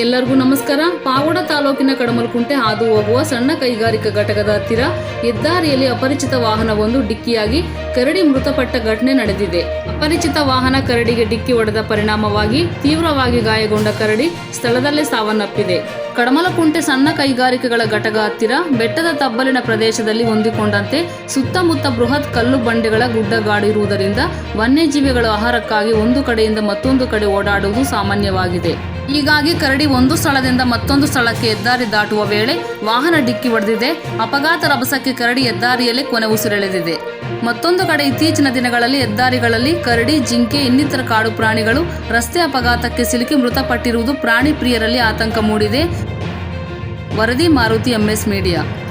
ಎಲ್ಲರಿಗೂ ನಮಸ್ಕಾರ. ಪಾವಡ ತಾಲೂಕಿನ ಕಡಮಲ್ಕುಂಟೆ ಹಾದು ಹೋಗುವ ಸಣ್ಣ ಕೈಗಾರಿಕಾ ಘಟಕದ ಹತ್ತಿರ ಹೆದ್ದಾರಿಯಲ್ಲಿ ಅಪರಿಚಿತ ವಾಹನವೊಂದು ಡಿಕ್ಕಿಯಾಗಿ ಕರಡಿ ಮೃತಪಟ್ಟ ಘಟನೆ ನಡೆದಿದೆ. ಅಪರಿಚಿತ ವಾಹನ ಕರಡಿಗೆ ಡಿಕ್ಕಿ ಹೊಡೆದ ಪರಿಣಾಮವಾಗಿ ತೀವ್ರವಾಗಿ ಗಾಯಗೊಂಡ ಕರಡಿ ಸ್ಥಳದಲ್ಲೇ ಸಾವನ್ನಪ್ಪಿದೆ. ಕಡಮಲಕುಂಟೆ ಸಣ್ಣ ಕೈಗಾರಿಕೆಗಳ ಘಟಕ ಹತ್ತಿರ ಬೆಟ್ಟದ ತಬ್ಬಲಿನ ಪ್ರದೇಶದಲ್ಲಿ ಹೊಂದಿಕೊಂಡಂತೆ ಸುತ್ತಮುತ್ತ ಬೃಹತ್ ಕಲ್ಲು ಬಂಡೆಗಳ ಗುಡ್ಡಗಾಡಿರುವುದರಿಂದ ವನ್ಯಜೀವಿಗಳ ಆಹಾರಕ್ಕಾಗಿ ಒಂದು ಕಡೆಯಿಂದ ಮತ್ತೊಂದು ಕಡೆ ಓಡಾಡುವುದು ಸಾಮಾನ್ಯವಾಗಿದೆ. ಹೀಗಾಗಿ ಕರಡಿ ಒಂದು ಸ್ಥಳದಿಂದ ಮತ್ತೊಂದು ಸ್ಥಳಕ್ಕೆ ಹೆದ್ದಾರಿ ದಾಟುವ ವೇಳೆ ವಾಹನ ಡಿಕ್ಕಿ ಹೊಡೆದಿದೆ. ಅಪಘಾತ ರಭಸಕ್ಕೆ ಕರಡಿ ಹೆದ್ದಾರಿಯಲ್ಲಿ ಕೊನೆ ಉಸಿರೆಳೆದಿದೆ. ಮತ್ತೊಂದು ಕಡೆ ಇತ್ತೀಚಿನ ದಿನಗಳಲ್ಲಿ ಹೆದ್ದಾರಿಗಳಲ್ಲಿ ಕರಡಿ, ಜಿಂಕೆ, ಇನ್ನಿತರ ಕಾಡು ಪ್ರಾಣಿಗಳು ರಸ್ತೆ ಅಪಘಾತಕ್ಕೆ ಸಿಲುಕಿ ಮೃತಪಟ್ಟಿರುವುದು ಪ್ರಾಣಿ ಪ್ರಿಯರಲ್ಲಿ ಆತಂಕ ಮೂಡಿದೆ. ವರದಿ ಮಾರುತಿ ಎಂಎಸ್ ಮೀಡಿಯಾ.